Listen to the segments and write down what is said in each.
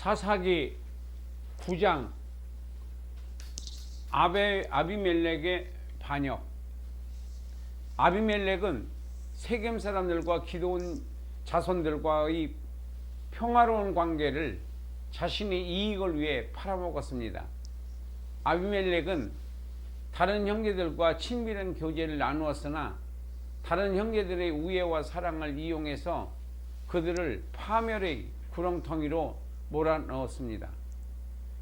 사사기 9장 아베 아비멜렉의 반역. 아비멜렉은 세겜 사람들과 기도원 자손들과의 평화로운 관계를 자신의 이익을 위해 팔아먹었습니다. 아비멜렉은 다른 형제들과 친밀한 교제를 나누었으나 다른 형제들의 우애와 사랑을 이용해서 그들을 파멸의 구렁텅이로 몰아넣었습니다.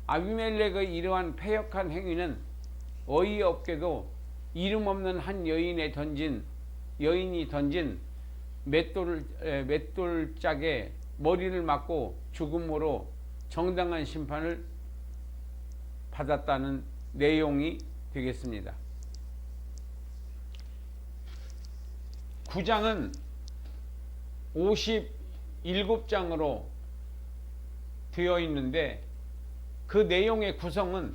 아비멜렉의 이러한 패역한 행위는 어이없게도 이름 없는 한 여인에 던진 여인이 던진 맷돌 에, 맷돌짝에 머리를 맞고 죽음으로 정당한 심판을 받았다는 내용이 되겠습니다. 9장은 57장으로 되어 있는데 그 내용의 구성은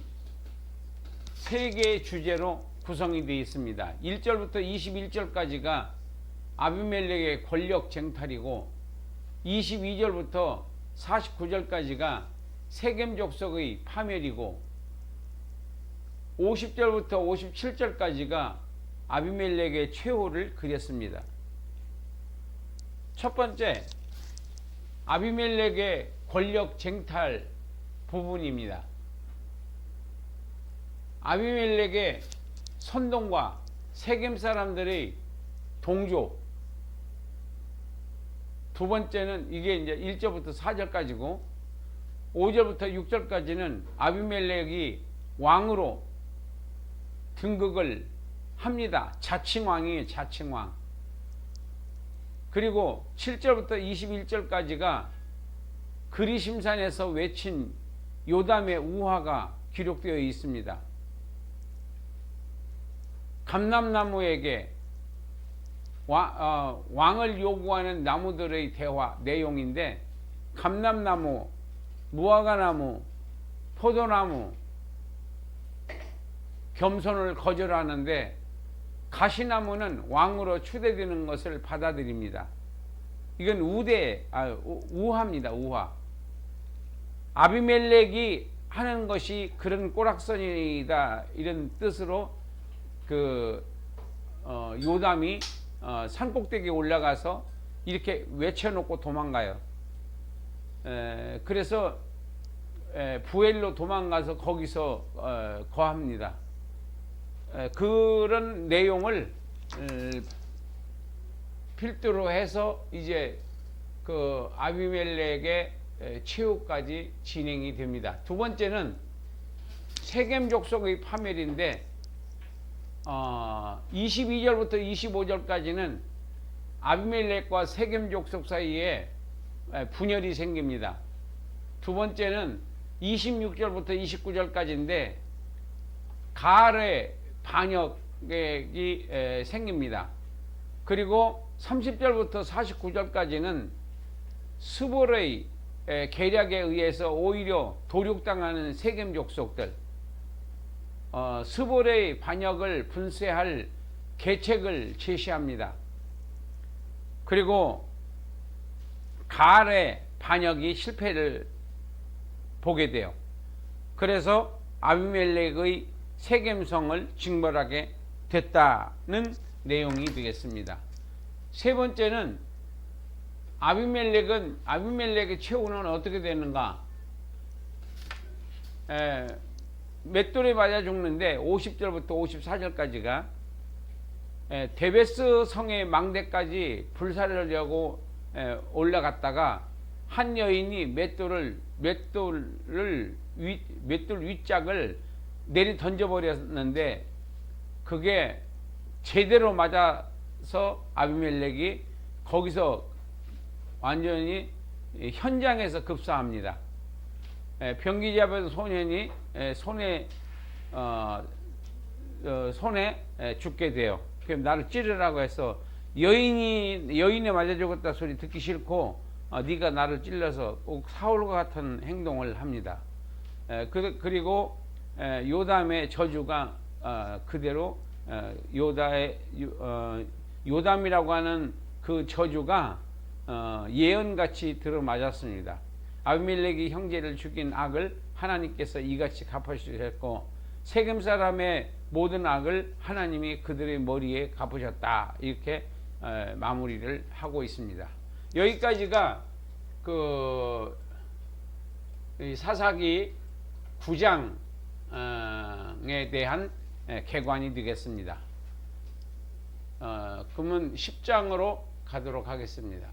세 개의 주제로 구성이 되어 있습니다. 1절부터 21절까지가 아비멜렉의 권력 쟁탈이고 22절부터 49절까지가 세겜 족속의 파멸이고 50절부터 57절까지가 아비멜렉의 최후를 그렸습니다. 첫 번째, 아비멜렉의 권력 쟁탈 부분입니다. 아비멜렉의 선동과 세겜 사람들의 동조. 두 번째는 이게 이제 1절부터 4절까지고 5절부터 6절까지는 아비멜렉이 왕으로 등극을 합니다. 자칭왕이에요, 자칭왕. 그리고 7절부터 21절까지가 그리심산에서 외친 요담의 우화가 기록되어 있습니다. 감람나무에게 와- 어, 왕을 요구하는 나무들의 대화 내용인데 감람나무, 무화과나무, 포도나무 겸손을 거절하는데 가시나무는 왕으로 추대되는 것을 받아들입니다. 이건 우대, 아, 우- 우화입니다. 우화. 아비멜렉이 하는 것이 그런 꼬락선이다 이런 뜻으로 그 어, 요담이 어, 산꼭대기에 올라가서 이렇게 외쳐놓고 도망가요. 에, 그래서 에, 부엘로 도망가서 거기서 어, 거합니다. 에, 그런 내용을 에, 필두로 해서 이제 그 아비멜렉의 에, 최후까지 진행이 됩니다. 두 번째는 세겜 족속의 파멸인데 어, 22절부터 25절까지는 아비멜렉과 세겜 족속 사이에 에, 분열이 생깁니다. 두 번째는 26절부터 29절까지인데 가알의 반역이 에, 생깁니다. 그리고 30절부터 49절까지는 스볼의 에, 계략에 의해서 오히려 도륙당하는 세겜 족속들 어, 스볼의 반역을 분쇄할 계책을 제시합니다. 그리고 가알의 반역이 실패를 보게 돼요. 그래서 아비멜렉의 세겜성을 징벌하게 됐다는 내용이 되겠습니다. 세 번째는 아비멜렉은 아비멜렉의 최후는 어떻게 되는가? 에, 맷돌에 맞아 죽는데 50절부터 54절까지가 데베스 성의 망대까지 불사르려고 에, 올라갔다가 한 여인이 맷돌을 맷돌을 위, 맷돌 윗짝을 내리 던져버렸는데 그게 제대로 맞아서 아비멜렉이 거기서 완전히 현장에서 급사합니다. 에, 병기 잡은 소년이 에, 손에 어, 어, 손에 에, 죽게 돼요. 그럼 나를 찌르라고 해서 여인이 여인에 맞아 죽었다 소리 듣기 싫고 어, 네가 나를 찔러서 꼭 사울과 같은 행동을 합니다. 에, 그, 그리고 에, 요담의 저주가 어, 그대로 어, 요다의 요- 어, 요담이라고 하는 그 저주가 어, 예언같이 들어맞았습니다. 아비멜렉이 형제를 죽인 악을 하나님께서 이같이 갚아주셨고 세겜 사람의 모든 악을 하나님이 그들의 머리에 갚으셨다 이렇게 어, 마무리를 하고 있습니다. 여기까지가 그이 사사기 9장에 대한 예, 개관이 되겠습니다. 어, 그러면 10장으로 가도록 하겠습니다.